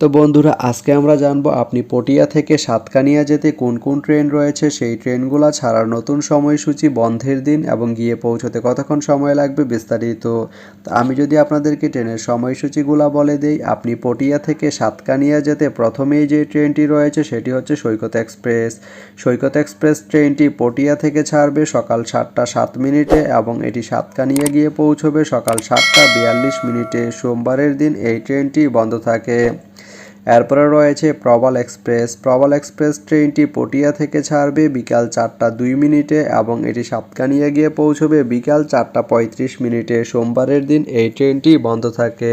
তো বন্ধুরা, আজকে আমরা জানব আপনি পটিয়া থেকে সাতকানিয়া যেতে কোন কোন ট্রেন রয়েছে? সেই ট্রেনগুলো ছাড়ার নতুন সময়সূচি বন্ধের দিন এবং গিয়ে পৌঁছতে কতক্ষণ সময় লাগবে বিস্তারিত? আমি যদি আপনাদেরকে ট্রেনের সময়সূচিগুলো বলে দেই, আপনি পটিয়া থেকে সাতকানিয়া যেতে প্রথমেই যে ট্রেনটি রয়েছে সেটি হচ্ছে সৈকত এক্সপ্রেস। সৈকত এক্সপ্রেস ট্রেনটি পটিয়া থেকে ছাড়বে সকাল সাতটা সাত মিনিটে এবং এটি সাতকানিয়া গিয়ে পৌঁছবে সকাল সাতটা বিয়াল্লিশ মিনিটে। সোমবারের দিন এই ট্রেনটি বন্ধ থাকে। এরপরে রয়েছে প্রবাল এক্সপ্রেস। প্রবাল এক্সপ্রেস ট্রেনটি পটিয়া থেকে ছাড়বে বিকাল চারটা দুই মিনিটে এবং এটি সাতকানিয়া গিয়ে পৌঁছবে বিকাল চারটা পঁয়ত্রিশ মিনিটে। সোমবারের দিন এই ট্রেনটি বন্ধ থাকে।